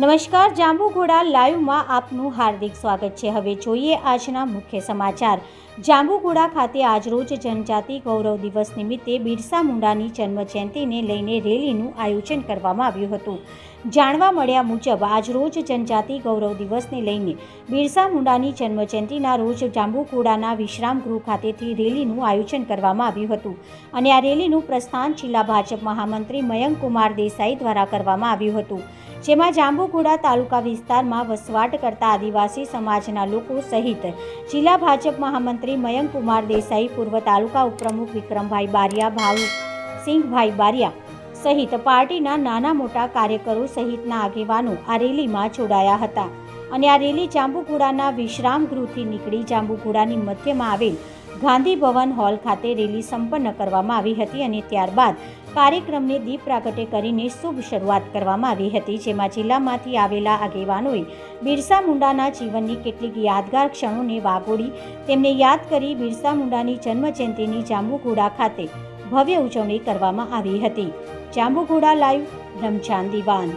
નમસ્કાર, જાંબુઘોડા લાઈવમાં આપનું હાર્દિક સ્વાગત છે. હવે જોઈએ આજના મુખ્ય સમાચાર. જાંબુઘોડા ખાતે આજરોજ જનજાતિ ગૌરવ દિવસ નિમિત્તે બિરસા મુંડાની જન્મજયંતિને લઈને રેલીનું આયોજન કરવામાં આવ્યું હતું. જાણવા મળ્યા મુજબ, આજરોજ જનજાતિ ગૌરવ દિવસને લઈને બિરસા મુંડાની જન્મજયંતિના રોજ જાંબુઘોડાના વિશ્રામ ગૃહ ખાતેથી રેલીનું આયોજન કરવામાં આવ્યું હતું. અને આ રેલીનું પ્રસ્થાન જિલ્લા ભાજપ મહામંત્રી મયંક કુમાર દેસાઈ દ્વારા કરવામાં આવ્યું હતું. જેમાં જાંબુઘોડા તાલુકા વિસ્તારમાં વસવાટ કરતા આદિવાસી સમાજના લોકો સહિત જિલ્લા ભાજપ મહામંત્રી મયંક કુમાર દેસાઈ, પૂર્વ તાલુકા ઉપપ્રમુખ વિક્રમભાઈ બારિયા ભાવસિંહભાઈ બારિયા સહિત પાર્ટીના નાના મોટા કાર્યકરો સહિતના આગેવાનો આ રેલીમાં જોડાયા હતા. અને આ રેલી જાંબુઘોડાના વિશ્રામ ગૃહથી નીકળી જાંબુઘોડાની મધ્યમાં આવેલ ગાંધી ભવન હોલ ખાતે રેલી સંપન્ન કરવામાં આવી હતી અને ત્યારબાદ કાર્યક્રમને દીપ પ્રાગટ્ય કરીને શુભ શરૂઆત કરવામાં આવી હતી, જેમાં જિલ્લામાંથી આવેલા આગેવાનોએ બિરસા મુંડાના જીવનની કેટલીક યાદગાર ક્ષણોને વાગોડી તેમને યાદ કરી બિરસા મુંડાની જન્મજયંતિની જાંબુઘોડા ખાતે ભવ્ય ઉજવણી કરવામાં આવી હતી. જાંબુઘોડા લાઈવ, રમજાન દિવાન